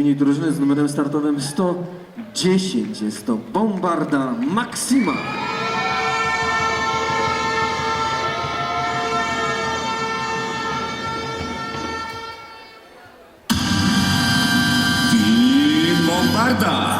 mini drużyny z numerem startowym 110. Jest to Bombarda Maxima. Bombarda.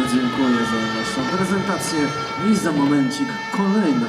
bardzo dziękuję za Waszą prezentację i za momencik kolejna